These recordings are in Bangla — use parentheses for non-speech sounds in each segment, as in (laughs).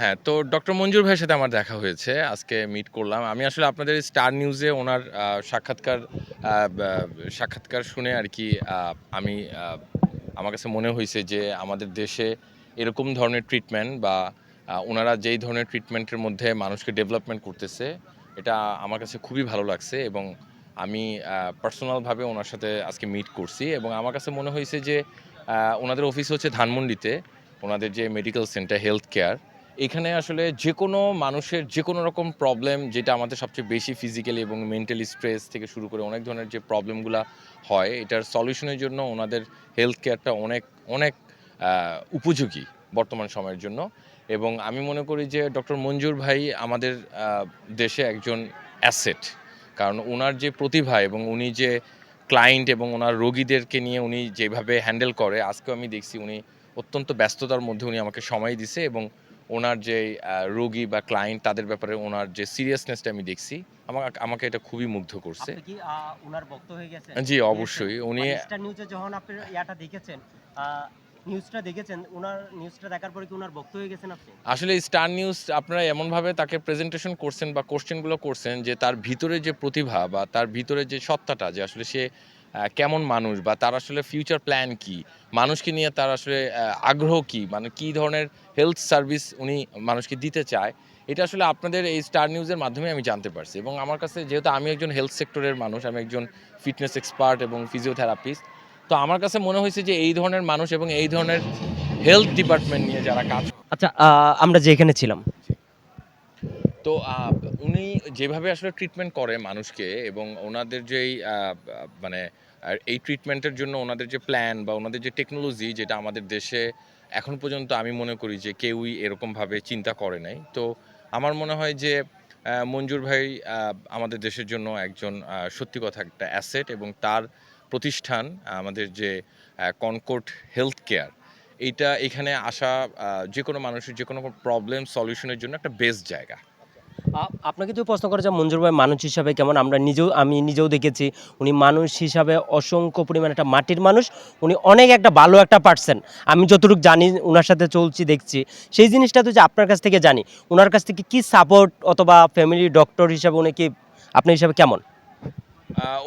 হ্যাঁ তো ডক্টর মঞ্জুর ভাইয়ের সাথে আমার দেখা হয়েছে, আজকে মিট করলাম। আমি আসলে আপনাদের স্টার নিউজে ওনার সাক্ষাৎকার সাক্ষাৎকার শুনে আর কি আমি আমার কাছে মনে হয়েছে যে আমাদের দেশে এরকম ধরনের ট্রিটমেন্ট বা ওনারা যেই ধরনের ট্রিটমেন্টের মধ্যে মানুষকে ডেভেলপমেন্ট করতেছে, এটা আমার কাছে খুবই ভালো লাগছে এবং আমি পার্সোনালভাবে ওনার সাথে আজকে মিট করছি এবং আমার কাছে মনে হয়েছে যে ওনাদের অফিস হচ্ছে ধানমন্ডিতে, ওনাদের যে মেডিকেল সেন্টার হেলথ কেয়ার এখানে আসলে যে কোনো মানুষের যে কোনো রকম প্রবলেম যেটা আমাদের সবচেয়ে বেশি ফিজিক্যালি এবং মেন্টালি স্ট্রেস থেকে শুরু করে অনেক ধরনের যে প্রবলেমগুলো হয়, এটার সলিউশনের জন্য ওনাদের হেলথ কেয়ারটা অনেক অনেক উপযোগী বর্তমান সময়ের জন্য। এবং আমি মনে করি যে ডক্টর মঞ্জুর ভাই আমাদের দেশে একজন অ্যাসেট কারণ ওনার যে প্রতিভা এবং উনি যে ক্লায়েন্ট এবং ওনার রোগীদেরকে নিয়ে উনি যেভাবে হ্যান্ডেল করে, আজকেও আমি দেখছি উনি অত্যন্ত ব্যস্ততার মধ্যে উনি আমাকে সময় দিছে এবং ওনার যে রোগী বা ক্লায়েন্ট তাদের ব্যাপারে ওনার যে সিরিয়াসনেসটা আমি দেখছি আমাকে আমাকে এটা খুবই মুগ্ধ করছে। হয়ে জি অবশ্যই। উনি নিউজে যখন আপনি ইয়াটা দেখেছেন নিউজটা দেখেছেন উনার নিউজটা দেখার পরে কি উনার বক্ত হয়ে গেছেন আপনি? আসলে স্টার নিউজ আপনারা এমনভাবে তাকে প্রেজেন্টেশন করছেন বা কোশ্চেনগুলো করছেন যে তার ভিতরে যে প্রতিভা বা তার ভিতরে যে সত্তাটা যে আসলে সে কেমন মানুষ বা তার আসলে ফিউচার প্ল্যান কি? মানুষকে নিয়ে তার আসলে আগ্রহ কি? মানে কি ধরনের হেলথ সার্ভিস উনি মানুষকে দিতে চায়? এটা আসলে আপনাদের এই স্টার নিউজের মাধ্যমে আমি জানতে পারছি এবং আমার কাছে যেহেতু আমি একজন হেলথ সেক্টরের মানুষ, আমি একজন ফিটনেস এক্সপার্ট এবং ফিজিওথেরাপিস্ট তো আমার কাছে মনে হয়েছে যে এই ধরনের মানুষ এবং এই ধরনের হেলথ ডিপার্টমেন্ট নিয়ে যারা কাজ আচ্ছা আমরা যেখানে ছিলাম তো উনি যেভাবে আসলে ট্রিটমেন্ট করে মানুষকে এবং ওনাদের যেই মানে এই ট্রিটমেন্টের জন্য ওনাদের যে প্ল্যান বা ওনাদের যে টেকনোলজি যেটা আমাদের দেশে এখন পর্যন্ত আমি মনে করি যে কেউই এরকমভাবে চিন্তা করে নাই। তো আমার মনে হয় যে মঞ্জুর ভাই আমাদের দেশের জন্য একজন সত্যি কথা একটা অ্যাসেট এবং তার প্রতিষ্ঠান, আমাদের যে কনকোর্ট হেলথ কেয়ার এইটা এখানে আসা যে কোনো মানুষের যে কোনো প্রবলেম সলিউশনের জন্য একটা বেস্ট জায়গা। আপনাকে তো প্রশ্ন করে যে মঞ্জুর ভাই মানুষ হিসাবে কেমন? আমরা নিজেও, আমি নিজেও দেখেছি, উনি মানুষ হিসাবে অসংখ্য পরিমাণ একটা মাটির মানুষ, উনি অনেক একটা ভালো একটা পার্সন আমি যতটুকু জানি ওনার সাথে চলছি, দেখছি। সেই জিনিসটা তো যে আপনার কাছ থেকে জানি। ওনার কাছ থেকে কি সাপোর্ট অথবা ফ্যামিলি ডক্টর হিসাবে উনি কি, আপনার হিসাবে কেমন?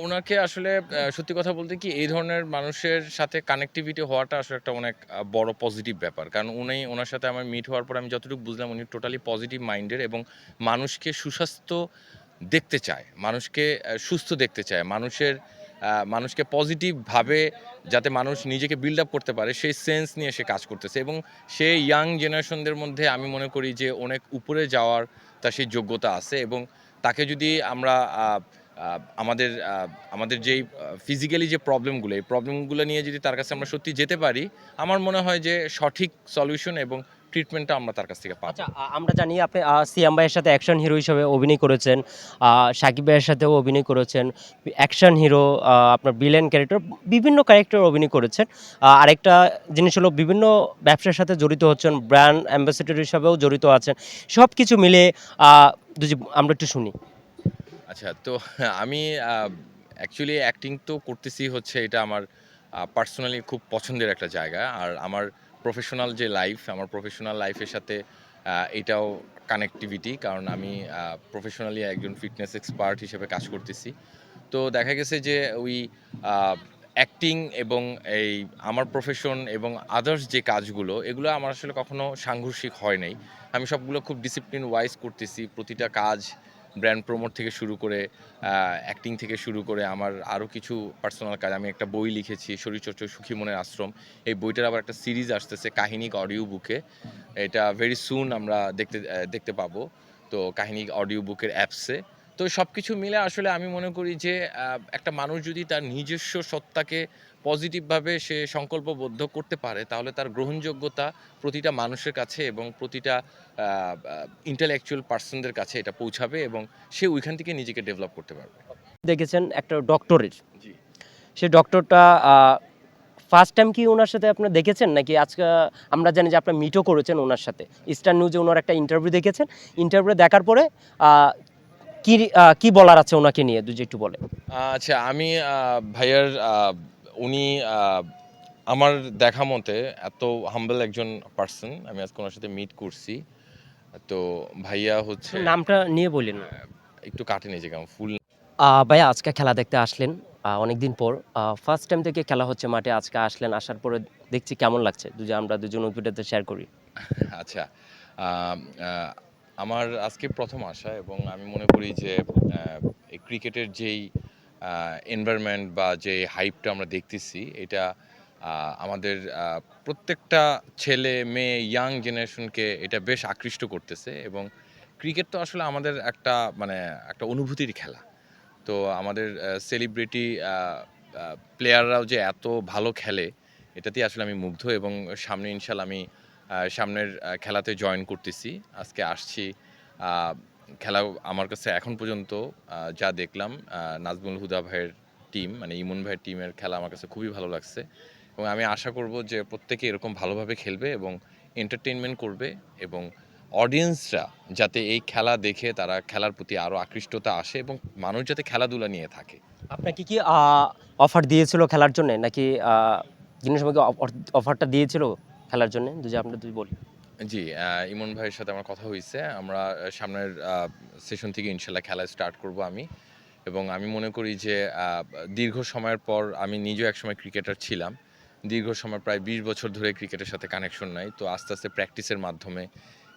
ওনাকে আসলে সত্যি কথা বলতে কি, এই ধরনের মানুষের সাথে কানেক্টিভিটি হওয়াটা আসলে একটা অনেক বড় পজিটিভ ব্যাপার। কারণ উনি, ওনার সাথে আমার মিট হওয়ার পর আমি যতটুকু বুঝলাম, উনি টোটালি পজিটিভ মাইন্ডের এবং মানুষকে সুস্বাস্থ্য দেখতে চায়, মানুষকে সুস্থ দেখতে চায়। মানুষের মানুষকে পজিটিভভাবে যাতে মানুষ নিজেকে বিল্ড আপ করতে পারে, সেই সেন্স নিয়ে সে কাজ করতেছে এবং সে ইয়াং জেনারেশনদের মধ্যে আমি মনে করি যে অনেক উপরে যাওয়ার তার সেই যোগ্যতা আছে এবং তাকে যদি আমরা আমাদের আমাদের যেই ফিজিক্যালি যে প্রবলেমগুলো এই প্রবলেমগুলো নিয়ে যদি তার কাছে আমরা সত্যি যেতে পারি, আমার মনে হয় যে সঠিক সলিউশন এবং ট্রিটমেন্টটা আমরা তার কাছ থেকে পাবো। আচ্ছা আমরা জানি আপনি সিয়াম ভাইয়ের সাথে অ্যাকশন হিরো হিসেবে অভিনয় করেছেন সাকিব ভাইয়ের সাথেও অভিনয় করেছেন অ্যাকশন হিরো আপনার বিলেন ক্যারেক্টার বিভিন্ন ক্যারেক্টার অভিনয় করেছেন। আরেকটা জিনিস হলো বিভিন্ন ব্যবসার সাথে জড়িত হচ্ছেন ব্র্যান্ড অ্যাম্বাসেডর হিসাবেও জড়িত আছেন সব কিছু মিলে আমরা একটু শুনি। আচ্ছা তো আমি অ্যাকচুয়ালি অ্যাক্টিং তো করতেছি হচ্ছে এটা আমার পার্সোনালি খুব পছন্দের একটা জায়গা। আর আমার প্রফেশনাল যে লাইফ আমার প্রফেশনাল লাইফের সাথে এটাও কানেক্টিভিটি কারণ আমি প্রফেশনালি একজন ফিটনেস এক্সপার্ট হিসেবে কাজ করতেছি। তো দেখা গেছে যে ওই অ্যাক্টিং এবং এই আমার প্রফেশন এবং আদার্স যে কাজগুলো, এগুলো আমার আসলে কখনো সাংঘর্ষিক হয় নাই। আমি সবগুলো খুব ডিসিপ্লিন ওয়াইজ করতেছি। প্রতিটা কাজ ব্র্যান্ড প্রমোট থেকে শুরু করে অ্যাক্টিং থেকে শুরু করে আমার আরও কিছু পার্সোনাল কাজ। আমি একটা বই লিখেছি শরীরচর্চা সুখী মনের আশ্রম। এই বইটার আবার একটা সিরিজ আসতেছে কাহিনিক অডিও বুকে এটা ভেরি সুন আমরা দেখতে দেখতে পাবো। তো কাহিনী অডিও বুকের অ্যাপসে তো সব কিছু মিলে আসলে আমি মনে করি যে একটা মানুষ যদি তার নিজস্ব সত্তাকে পজিটিভভাবে সে সংকল্পবদ্ধ করতে পারে তাহলে তার গ্রহণযোগ্যতা প্রতিটা মানুষের কাছে এবং প্রতিটা ইন্টেলেকচুয়াল পার্সনদের কাছে এটা পৌঁছাবে এবং সে ওইখান থেকে নিজেকে ডেভেলপ করতে পারবে। দেখেছেন একটা ডক্টরের জি। সে ডক্টরটা ফার্স্ট টাইম কি ওনার সাথে আপনার দেখেছেন? নাকি আজকে আমরা জানি যে আপনি মিটও করেছেন ওনার সাথে। স্টার নিউজে ওনার একটা ইন্টারভিউ দেখেছেন। ইন্টারভিউ দেখার পরে কি কি বলার আছে ওনাকে নিয়ে? দুজি একটু বলে আচ্ছা আমি ভাইয়ার উনি আমার দেখা মতে এত হাম্বল একজন পার্সন আমি আজকে ওনার সাথে মিট করছি। তো ভাইয়া হচ্ছে নামটা নিয়ে বলেন। একটু কাটে নিজে কেমন ফুল ভাইয়া আজকে খেলা দেখতে আসলেন অনেকদিন পর। ফার্স্ট টাইম থেকে খেলা হচ্ছে মাঠে আজকে আসলেন আসার পরে দেখছি কেমন লাগছে। দুজন আমরা দুজন অভিজ্ঞতা শেয়ার করি। (laughs) আচ্ছা আমার আজকে প্রথম আসা এবং আমি মনে করি যে ক্রিকেটের যেই এনভায়রনমেন্ট বা যে হাইপটা আমরা দেখতেছি, এটা আমাদের প্রত্যেকটা ছেলে, মেয়ে ইয়াং জেনারেশনকে এটা বেশ আকৃষ্ট করতেছে এবং ক্রিকেট তো আসলে আমাদের একটা মানে একটা অনুভূতির খেলা। তো আমাদের সেলিব্রিটি প্লেয়াররাও যে এত ভালো খেলে, এটাতেই আসলে আমি মুগ্ধ এবং সামনে ইনশাল্লাহ আমি সামনের খেলাতে জয়েন করতেছি। আজকে আসছি খেলা আমার কাছে এখন পর্যন্ত যা দেখলাম নাজমুল হুদা ভাইয়ের টিম মানে ইমন ভাইয়ের টিমের খেলা আমার কাছে খুবই ভালো লাগছে। এবং আমি আশা করব যে প্রত্যেকে এরকম ভালোভাবে খেলবে এবং এন্টারটেনমেন্ট করবে এবং অডিয়েন্সরা যাতে এই খেলা দেখে তারা খেলার প্রতি আরও আকৃষ্টতা আসে এবং মানুষ যাতে খেলাধুলা নিয়ে থাকে। আপনাকে কি অফার দিয়েছিল খেলার জন্য? নাকি জিনিস আমাকে অফারটা দিয়েছিল? খেলার জন্য? যদি আমরা যদি বলি। জি ইমন ভাইয়ের সাথে আমার কথা হয়েছে আমরা সামনের সেশন থেকে ইনশাল্লাহ খেলা স্টার্ট করব আমি। এবং আমি মনে করি যে দীর্ঘ সময়ের পর আমি নিজেও একসময় ক্রিকেটার ছিলাম। দীর্ঘ সময় প্রায় বিশ বছর ধরে ক্রিকেটের সাথে কানেকশন নাই। তো আস্তে আস্তে প্র্যাকটিসের মাধ্যমে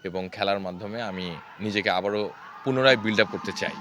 এবং খেলার মাধ্যমে আমি নিজেকে আবারও পুনরায় বিল্ড আপ করতে চাই।